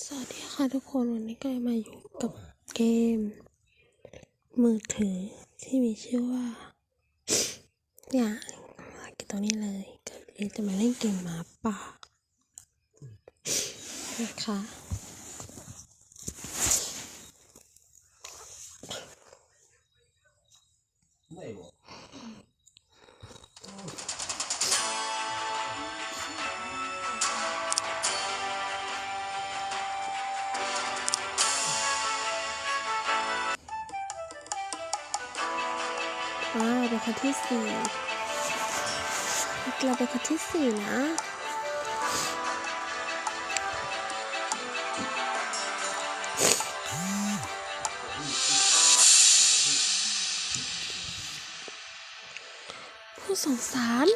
สวัสดีค่ะทุกคนวันนี้ก็มาอยู่กับเกม มือถือที่มีชื่อว่าเนี่ยมาเก็บตรงนี้เลยก็เลยจะมาเล่นเกมหมาป่านะคะไม่บอก คนที่สี่เราเป็นคนที่สี่นะผู้สงสาร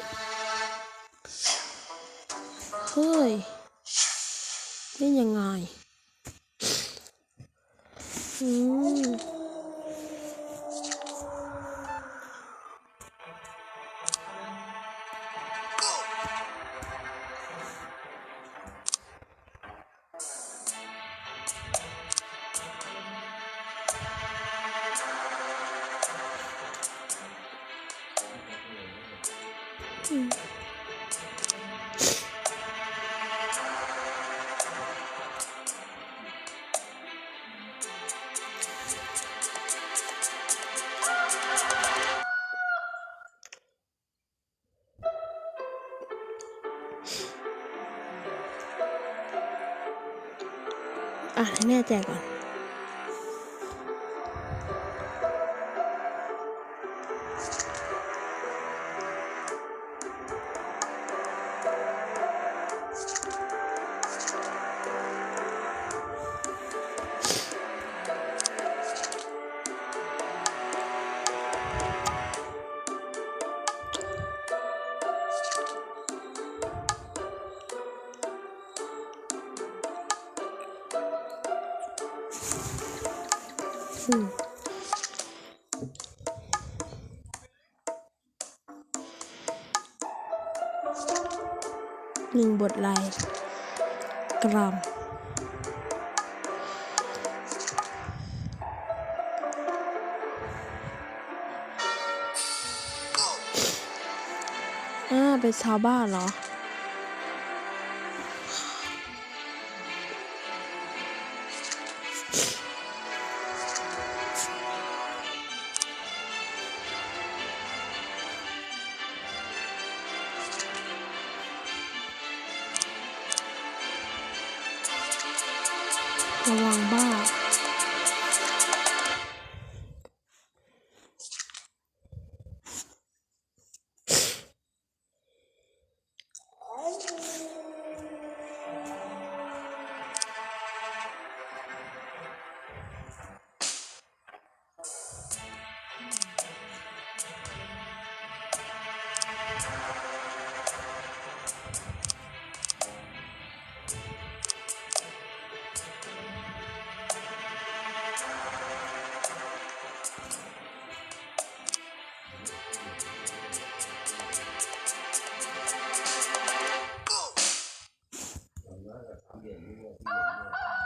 เฮ้ยเล่ยังไง อืม อะให้ แน่หนึ่งบทลายกรอมอ่าเป็นชาวบ้านเหรอ ระวั งบ้า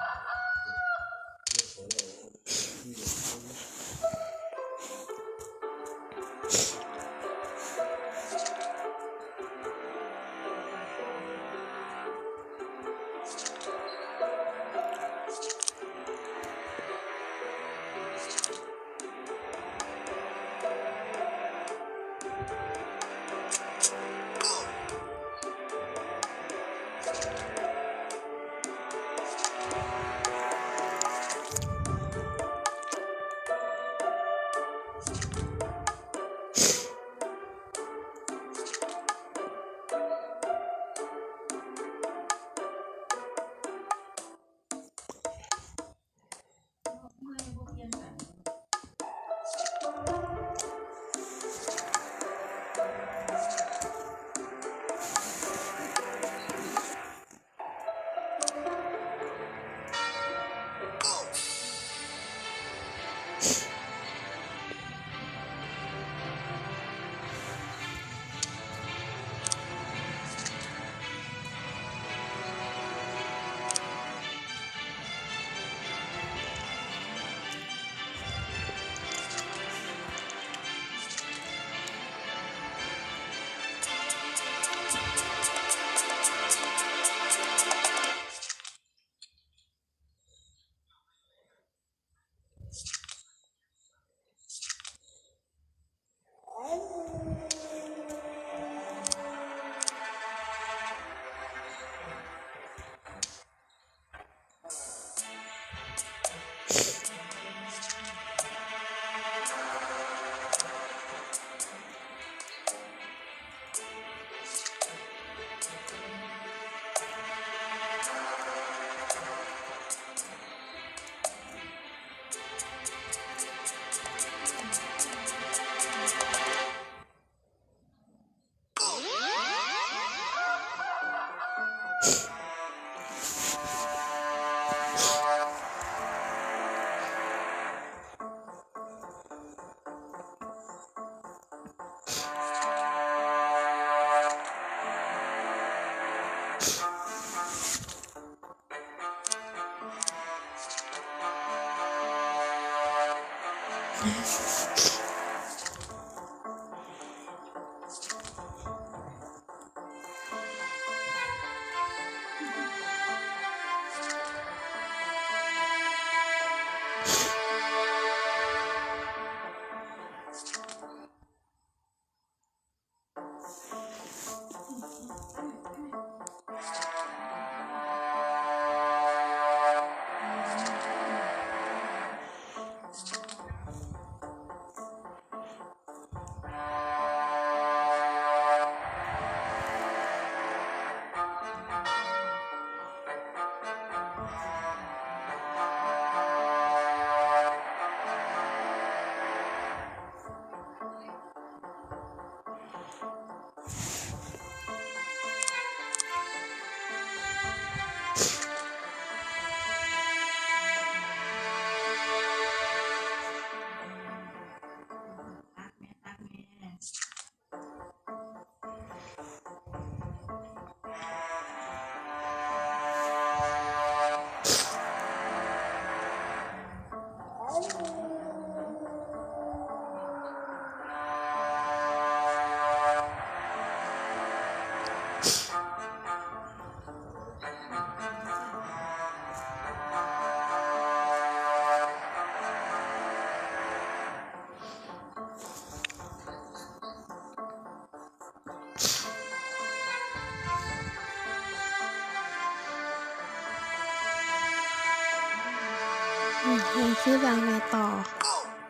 ยังคิดอะไรต่อ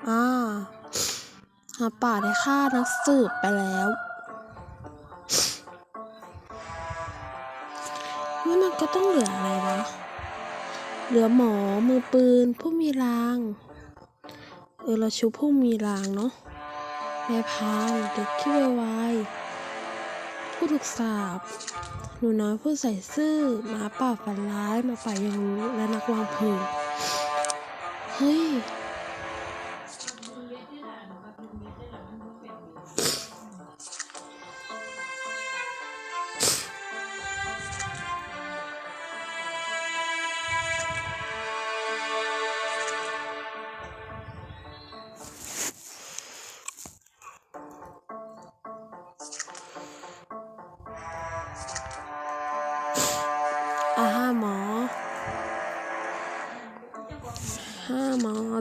อ่าหาป่าได้ฆ่านักสืบไปแล้วนี่มันก็ต้องเหลืออะไรวะ เหลือหมอ มือปืน ผู้มีราง เออ เราชูผู้มีรางเนาะนายพานเด็กขี้ไวายผู้ถูกสาบหนูน้อยผู้ใส่ซื่อหมาป่าฝันร้ายมาป่ายังรู้และนักวางเพลิง เฮ้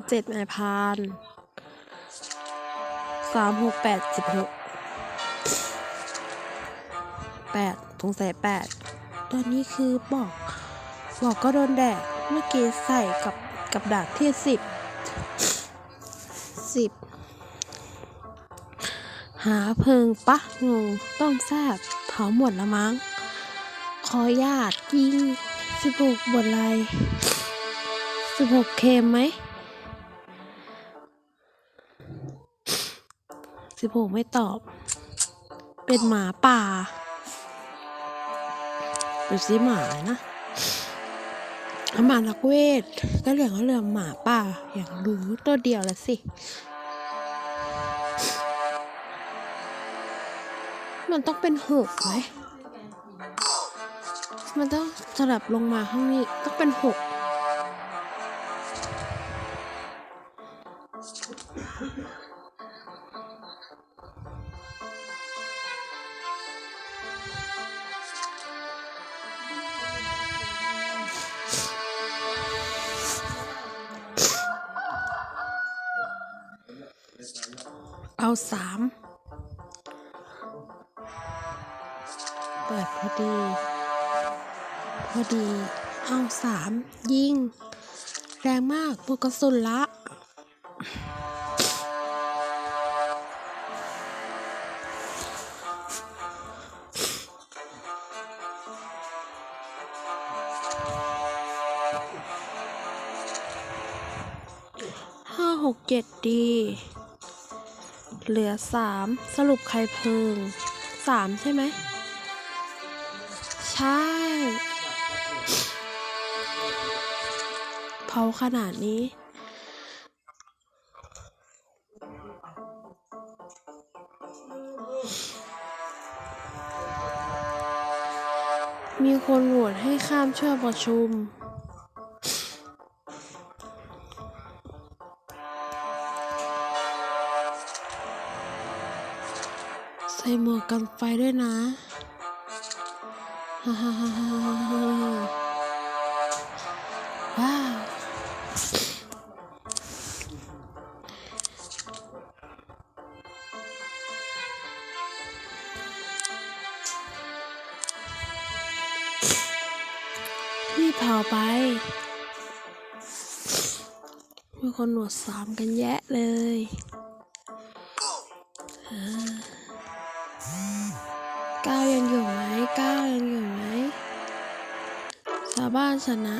เจ็ดนายพานสามหกแปดสิบหกแปดสงสัยแปดตอนนี้คือบอกบอกก็โดนแดดเมื่อกี้ใส่กับกับดาบที่สิบสิบหาเพิงปะงงต้มแซบเผาหมดละมั้ง ขอญาติยิงสิบหกบทไรสิบหกเคมไหม สิบหกไม่ตอบ เป็นหมาป่าดูสิหมานะหมานักเวทก็เหลืองก็เหลืองหมาป่า อย่างรู้ตัวเดียวละสิ มันต้องเป็นหกไหมมันต้องสลับลงมาข้างนี้ต้องเป็นหก เอาสามเปิดพอดี พอดี เอาสามยิง แรงมากปุกกระสุนละห้าหกเจ็ดดี เหลือสามสรุปใครเพิงสามใช่ไหม ใช่ เผาขนาดนี้ มีคนโหวตให้ข้ามช่วงประชุม ใส่หมวกกันไฟด้วยนะฮ่าฮ่าฮ่าฮ่าฮ่าฮ่าว้าวรีบเผาไป มีคนหนวดสามกันแยะเลย บ้านชนะ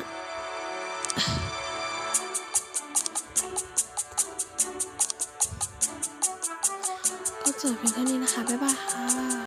ก็จบเพียงเท่านี้นะคะ บ๊ายบายค่ะ